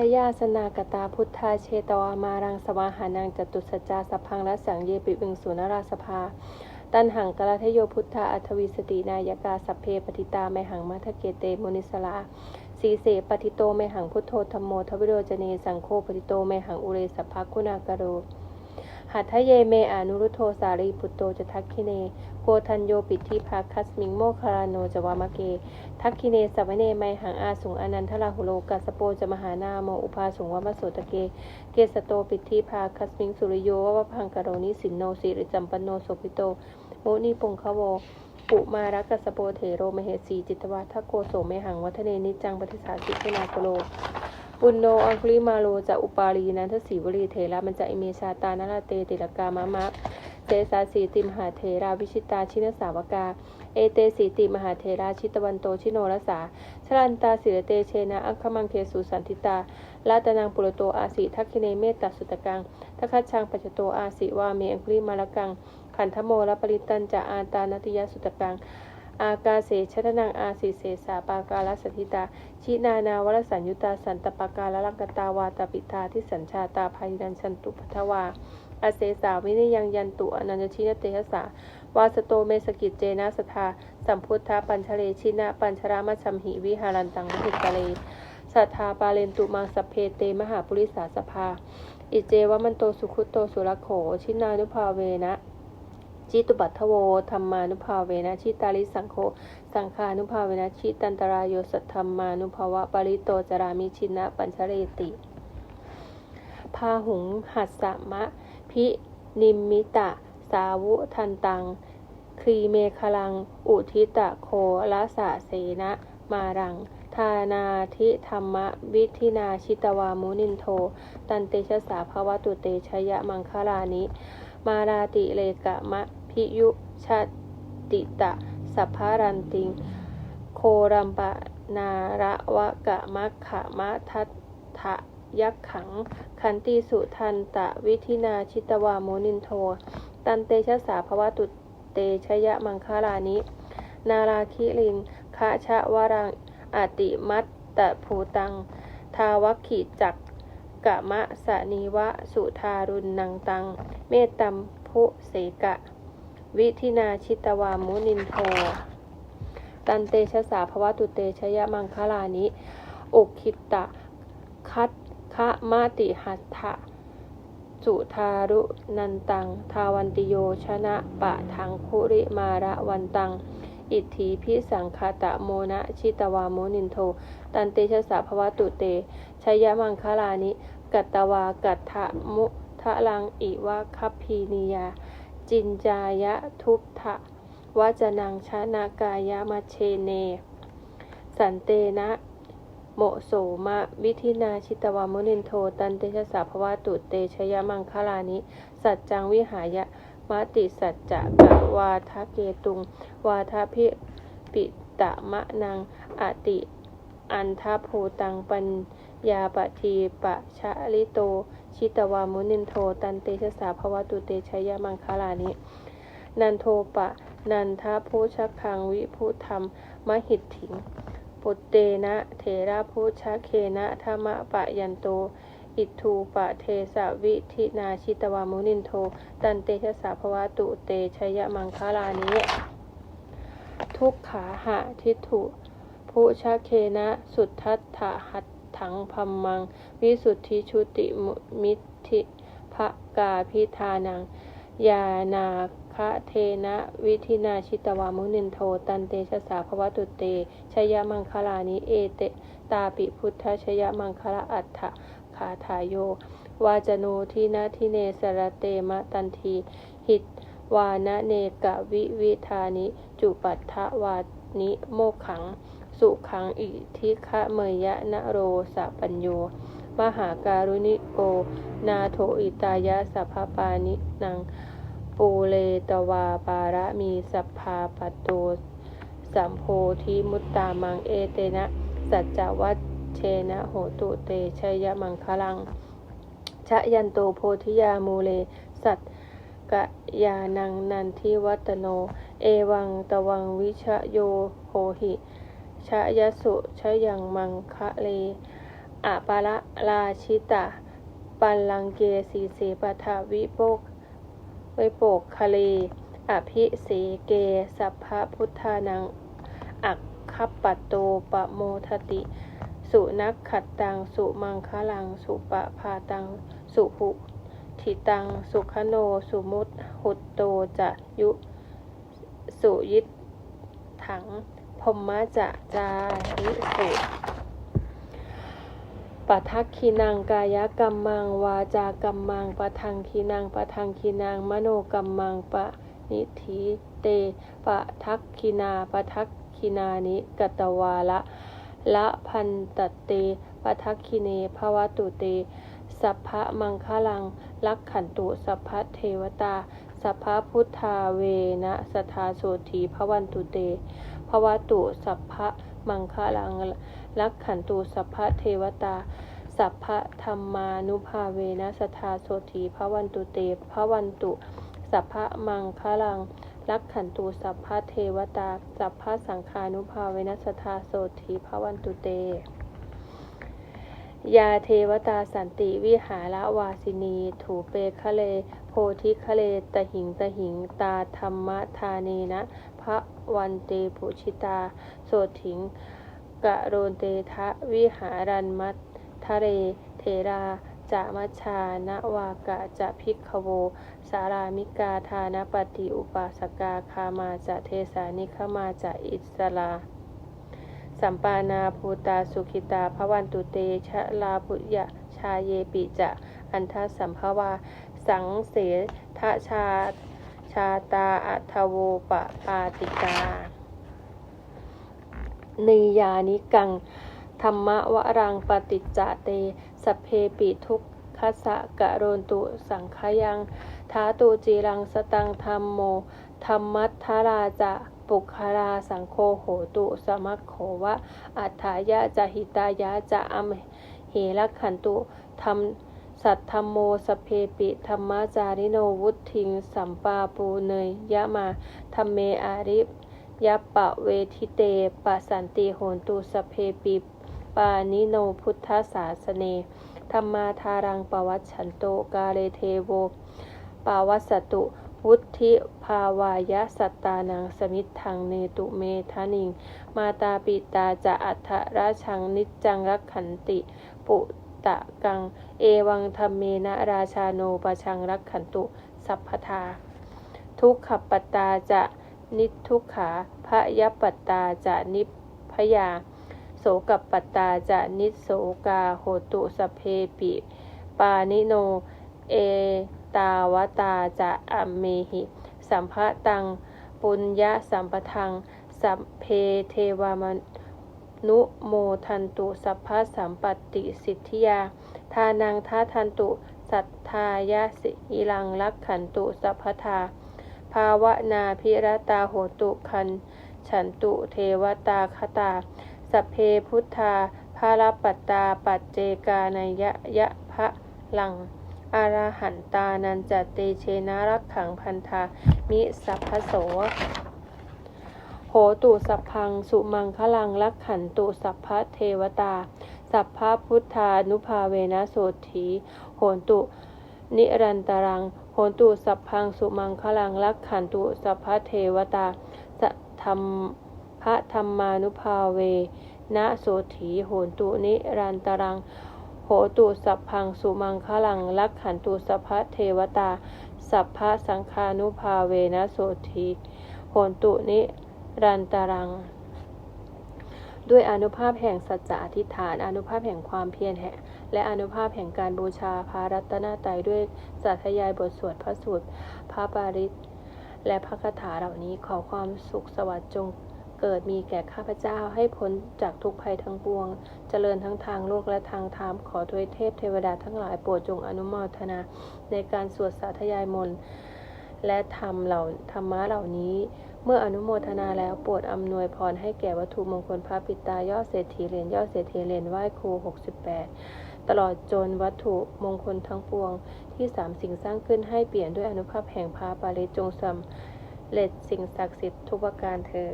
ชยาสนากตาพุทธาเชตวามารังสวาหานังจตุสจาสพังรัสสังเยปิวิงสุนราสภา ตันหังกรทโยพุทธาอัทวิสตินายกาสัพเพปฏิตาไมหังมัทเกเตมุนิสลาสีเสปฏิโตไมหังพุทโธธรรมโมทวิโรจเนสังโฆปฏิโตไมหังอุเรสภาคุณากโร หัตถเยเมอานุรุโทสารีปุตโตจะทักขิเน โกทันโยปิทิภาคัสมิงโมคารานโนจวามะเก ทักขิเนสัมเนไมหังอาสุงอนันทราหุโลกัสโปจะมหานาโมอุปาสุงวมโสตะเก เกสโตปิทิภาคัสมิงสุริโยวะพังกโรนิสินโนสิริจัมปันโนโสภิโตโมนีปงคะโวปุมารักกสโปเถโรมเหสีจิตวาทโกโสเมหังวัฒเนนิจังปฏิสาสิพินาโกโล ปุณโนอังคุลิมาโลจะอุปาลีนันทสีวลีเทระมันจะอิเมชาตานาลาเตติลกามะมะเตสาสีติมหาเทราวิชิตาชินสาวกา เอเตสีติมหาเทราชิตวันโตชิโนรสาชลันตาสิรเตเชนะอังคมังเคสุสันติตาลาตนังปุรโตอาสิทักขิเนเมตตาสุตกังทัคคัชังปัจจโตอาสิวาเมอังคุลิมาลกังขันธโมแลปริตันจะอาตานติยสุตกัง อากาเสชทนังอาสิเสสาปากาลสัทธิตา ชินานาวรสัญยุตาสันตปากาลลังกตาวาตาปิตาที่สัญชาตาภัยดันชันตุพัทวาอาเสสาวินิยังยันตุอนันชินเตหสาวาสโตเมสกิจเจนะสทาสัมพุทธาปัญชเลชินะปัญชรามัชัมหิวิหารันตังวิหิตะเลสัทธาปาเลนตุมังสเพเตมหาปุริสาสภา อิเจวมันโตสุขุโตสุรโข ชินานุภาเวนะ จิตุปัทโวธรรมานุภาเวนะชิตาลิสังโฆสังฆานุภาเวนะชิตันตรายโยสัทธรรมานุภาวะปริโตจรามิชินะปัญชเรติพาหุงหัสสะมะ พินิมมิตะ สาวุทันตัง ครีเมคลัง อุทิตะโคละสะเสนะมารัง ทานาทิธรรมวิธินาชิตวามุนินโท ตันเตชะสาภวตุเตชยะมังคลานิ มาราติเลกะมะ พิยุชาติตะสัพพารันติง โครัมปะนาระวะกะมัคขะมะทัตถะยักขัง ขันติสุทันตะวิธินาชิตวาโมนินโท ตันเตชะสาภวตุเตชยะมังคลานิ นาราคิลิงคะชะวรังอติมัตตะภูตัง ทาวัขิจักกะมะสะนีวะสุทารุณนังตัง เมตตัมพุเสกะ วิธินาชิตวามุนินโทตันเตชะสาภวตุเตชยมังคลานิอุคิตะคัตคะมาติหัตถะสุทารุนันตัง ทาวันติโยชนะปะทังคุริมาระวันตัง อิทธิพิสังคตะโมนะชิตวาโมนินโท ตันเตชะสาภวตุเตชยมังคลานิ กัตตวากัตถะมุทะลังอิวะคัพพีนิยา จินจายะทุพทะวจนังชนากายะมัชเชเน สันเตนะโมโสมะวิธินาชิตวามุนินโทตันเตชะสาภวตุเตชยมังคลานิ สัจจังวิหายะมติสัจจะกะวาทะเกตุง วาทะพิปิตะมะนังอติ อันทะภูตังปัญ ญาปะทีปะชะลิโต ชิตวามุนินโท ตันเตชะสาภวตุเตชยมังคลานินันโทปะ นันทะภูชะคังวิภูธรรมมหิตถิง ปุตเตนะเถระภูชะเคนะธรรมะปะยันโต อิทูปะเทสวิธินาชิตวามุนินโท ตันเตชะสาภวตุเตชยมังคลานิทุกขาหะทิฏฐุภูชะเคนะสุทธัตถะหัต ถังพัมมัง วิสุทธิชุติมิทธิภกาพิธานัง ยานาคะเทนะวิธินาชิตวามุนินโท ตันเตชะสาภวตุเตชยมังคลานิเอเตตาปิพุทธชยมังคละอัฏฐคาทายโยวาจโนทินาทิเนสรเตมะตันที หิตวานะเนกะวิวิธานิ จุปัฏฐวานิโมขัง สุขังอิทิคะเมยะนะโรสะปัญโย มหาการุณิโก นาโถอิตายะสัพพปานินัง ปูเลตวาปาระมีสัพพาปโตสัมโพธิมุตตามังเอเตนะ สัจจวัชเชนะโหตุเตชยมังคลัง ชะยันโตโพธิยามูเล สัตกะยานังนันทิวัตโน เอวังตวังวิชโยโหหิ ชะยะสุชะยังมังคะเลอะปาละราชิตะ ปัลลังเกสีเสปทาวิโปกไวโปกคะเล อภิเสเก สัพพะพุทธานัง อักคัปปตโตปะโมทติ สุนักขัดตัง สุมังคลัง สุปะพาตัง สุหุทิตัง สุขโน สุมุตหุตโตจะยุ สุยิตถัง พมมะจะจาริสุปะทักคีนังกายกรรมัง วาจากรรมังปะทังคีนังปะทังคีนังมโนกรรมังปะนิธิเตปะทักคีนาปะทักคีนานิกตวาละละพันตเตปะทักคีเนภวตุเตสัพพะมังคลังลักขันตุสัพพะเทวตา สัพพะพุทธาเวนะสทาโสธีพวันตุเตภวตุสัพพะมังคะลังลักขันตุสัพพะเทวตา สัพพะธรรมานุภาเวนะสทาโสธีพวันตุเตภวันตุ สัพพะมังคะลังลักขันตุสัพพะเทวตา สัพพะสังฆานุภาเวนัสทธาโสธีพระวันตุเต ยาเทวตาสันติวิหารวาสินี ถูเปคะเล ธิคะเลตหิงตหิงตาธรรมทาเนนะ พระวันเตปุชิตา โสถิงกะโรนเตทะวิหารันมัททะเรเทราจะมัชชานวากะจะพิกขโว สารามิกาทานปฏิอุปาสกาคามาจะเทสานิขมาจะอิสลาสัมปานาภูตาสุขิตาพระวันตุเตชะลาภุยะชาเยปิจะ อันทสัมภวา สังเสทะชาชาตาอัทโวปะปาติกานิยานิกัง ธรรมวรังปฏิจจเต สเพปิทุกขสะกะโรนตุสังขยังทาตูจีรังสตังธรรมโม ธรรมัทธาราจะปุคาราสังโฆโหตุสมัคโขวะ อัฏฐายะจะหิตายะจะอัมเหระขันตุธรรม สัทธรรมโมสเพปิธรรมจาริโนวุทิง สัมปาปูเนยยะมาธรรมเมอาริยะปะเวทิเตปะสันติโหนตุสเพปิปานิโนพุทธศาสเนธรรมาทารังปวัชชันโตกาเลเทโวปาวัสสตุวุธิภาวายะสัตตานังสมิทังเนตุเมทานิง มาตาปิตาจะอัฏฐราชังนิจจังรักขันติ ปุ ตะกัง เอวังธรรมเมนะราชาโนปชังรักขันตุ สัพพทา ทุกขปตตาจะนิทุกขาพระยปตตาจะนิพยา โสกปตตาจะนิโสกาโหตุสเพปิ ปานิโน เอตาวตาจะอัมเมหิ สัมภะตัง ปุญญะสัมปทัง สัพเพเทวาม นุโมทันตุสัพพะสัมปติสิทธิยา ทานังท่าทันตุ สัทธายะสิอิลังลักขันตุสัพพทา ภาวนาพิรตาโหตุคัน ฉันตุเทวตาคตา สัพเพพุทธาภารปัตตาปัจเจกานยะยะพะลังอรหันตานันจเตเชนะรักขังพันธามิสัพพโส ตุสัพพัง สุมังคลังลักขันตุสัพพะเทวตา สัพพะพุทธานุภาเวนะโสถีโหนตุ นิรันตรังโหนตุสัพพัง สุมังคลังลักขันตุสัพพะเทวตาสัทธรรมพระธรรมานุภาเวนะโสถีโหนตุนิรันตรังโหตุสัพพังสุมังคลังลักขันตุสัพพะเทวตา สัพพะสังฆานุภาเวนะโสถีโหนตุนิ รันตารัง ด้วยอนุภาพแห่งสัจจะอธิษฐาน อนุภาพแห่งความเพียรแห่งและอนุภาพแห่งการบูชาพระรัตนตรัยด้วยสาธยายบทสวดพระสูตรพระปาริตและพระคาถาเหล่านี้ขอความสุขสวัสดิ์จงเกิดมีแก่ข้าพเจ้าให้พ้นจากทุกภัยทั้งปวง เจริญทั้งทางโลกและทางธรรม ขอทวยเทพเทวดาทั้งหลายโปรดจงอนุโมทนา ในการสวดสาธยายมนต์และธรรมเหล่าธรรมะเหล่านี้ เมื่ออนุโมทนาแล้วโปรดอำนวยพรให้แก่วัตถุมงคลพระปิตายอดเศรษฐีเหรียญยอดเศรษฐีเหรียญไหว้ครู 68 ตลอดจนวัตถุมงคลทั้งปวงที่สามสิ่งสร้างขึ้นให้เปลี่ยนด้วยอนุภาพแห่งพระปาริจงสำเร็จสิ่งศักดิ์สิทธิ์ทุกประการเธอ